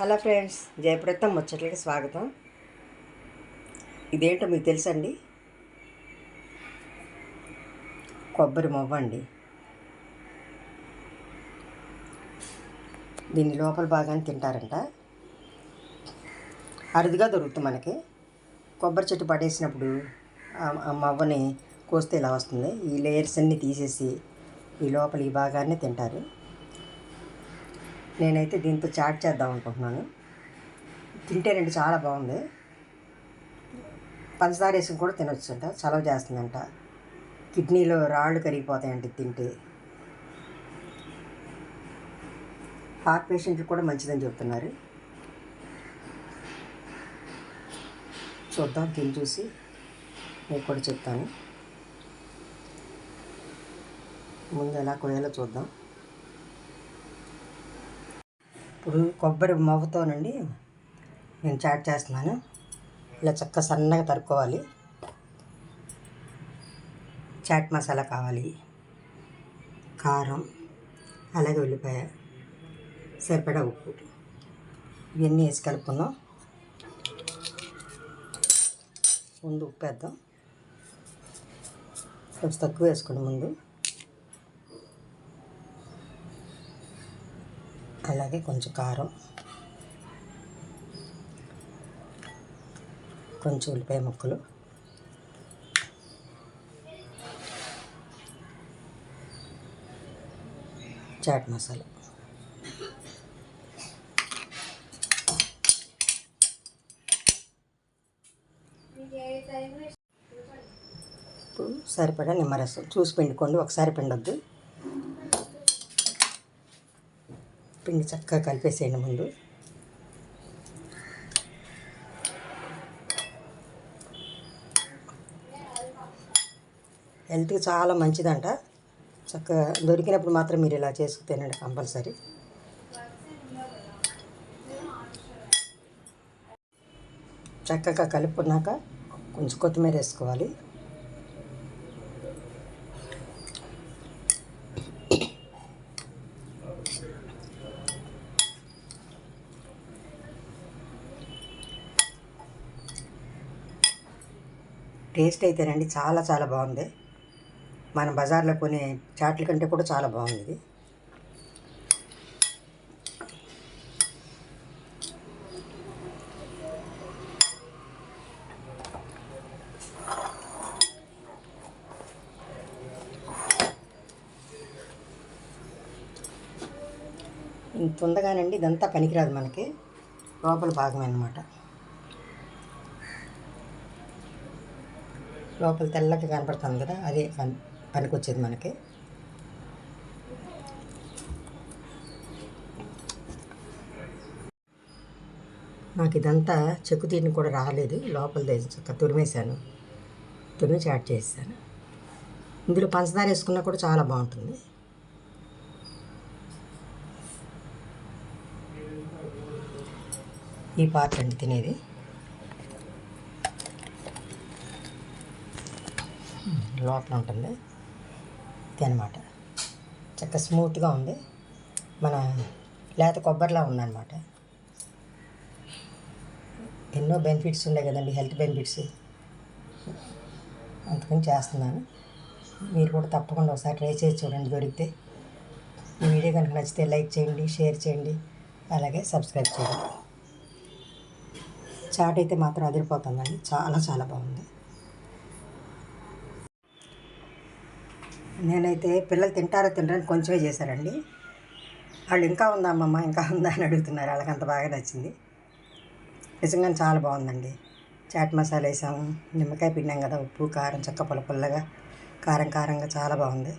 Hello friends జయప్రతం ముచ్చట్లకి స్వాగతం. ఇదేంటో మీకు తెలుసండి? కొబ్బరి మొవ్వ అండి. దీన్ని లోపల భాగాన్ని తింటారంట. అరుదుగా దొరుకుతుంది మనకి. కొబ్బరి చెట్టు పడేసినప్పుడు ఆ- ఆ మొవ్వని కోస్తే ఇలా వస్తుంది. ఈ లేయర్స్ అన్నీ తీసేసి ఈ లోపల ఈ భాగాన్ని తింటారు. నేనైతే దీంతో చాట్ చేద్దాం అనుకుంటున్నాను. తింటేనండి చాలా బాగుంది. పంచదార వేసుకుని కూడా తినొచ్చంట. అంట చలవ చేస్తుందంట. కిడ్నీలో రాళ్ళు కరిగిపోతాయంట తింటే. హార్ట్ పేషెంట్లు కూడా మంచిదని చెప్తున్నారు. చూద్దాం తిని చూసి మీకు కూడా చెప్తాను. ముందు ఎలా కోయాలో చూద్దాం. ఇప్పుడు కొబ్బరి మొవ్వతోనండి నేను చాట్ చేస్తున్నాను. ఇలా చక్కగా సన్నగా తరుక్కోవాలి. చాట్ మసాలా కావాలి. కారం అలాగే ఉల్లిపాయ సరిపడా ఉప్పు. ఇవన్నీ వేసి కలుపుకుందాం. ముందు ఉప్పు వేద్దాం. కొంచెం తక్కువ వేసుకోండి ముందు. అలాగే కొంచెం కారం. కొంచెం ఉల్లిపాయ ముక్కలు. చాట్ మసాలా. ఇప్పుడు సరిపడా నిమ్మరసం. చూసి పిండుకోండి ఒకసారి పిండొద్దు. పిండి చక్కగా కలిపేసేయండి ముందు. హెల్త్కి చాలా మంచిదంట. చక్కగా దొరికినప్పుడు మాత్రం మీరు ఇలా చేసుకు తినండి కంపల్సరీ. చక్కగా కలుపుకున్నాక కొంచెం కొత్తిమీర వేసుకోవాలి. టేస్ట్ అయితేనండి చాలా చాలా బాగుంది. మన బజార్లో కొనే చాట్ల కంటే కూడా చాలా బాగుంది. ఇది ఇంత ఉండగానండి ఇదంతా పనికిరాదు మనకి. లోపల భాగమే అన్నమాట. లోపల తెల్లగా కనపడుతుంది కదా అదే పని పనికొచ్చేది మనకి. నాకు ఇదంతా చెక్కు తీరిని కూడా రాలేదు లోపల చక్క తురిమేశాను. తురిమి చాట్ చేసాను ఇందులో పంచదార వేసుకున్నా కూడా చాలా బాగుంటుంది. ఈ పాత్ర అండి తినేది. లోపల ఉంటుంది. ఇది అనమాట చక్క స్మూత్గా ఉంది. మన లేత కొబ్బరిలా ఉందన్నమాట. ఎన్నో బెనిఫిట్స్ ఉన్నాయి కదండి హెల్త్ బెనిఫిట్స్. అందుకని చేస్తున్నాను. మీరు కూడా తప్పకుండా ఒకసారి ట్రై చేసి చూడండి దొరికితే. ఈ వీడియో కనుక నచ్చితే లైక్ చేయండి షేర్ చేయండి అలాగే సబ్స్క్రైబ్ చేయండి. చాట్ అయితే మాత్రం అదిరిపోతుందండి. చాలా చాలా బాగుంది. నేనైతే పిల్లలు తింటారో తినరని కొంచెమే చేశారండి. వాళ్ళు ఇంకా ఉందా అమ్మమ్మ ఇంకా ఉందా అని అడుగుతున్నారు. వాళ్ళకి అంత బాగా నచ్చింది. నిజంగానే చాలా బాగుందండి. చాట్ మసాలా వేసాము నిమ్మకాయ పిండాం కదా ఉప్పు కారం చక్క పుల్ల పుల్లగా కారం కారంగా చాలా బాగుంది.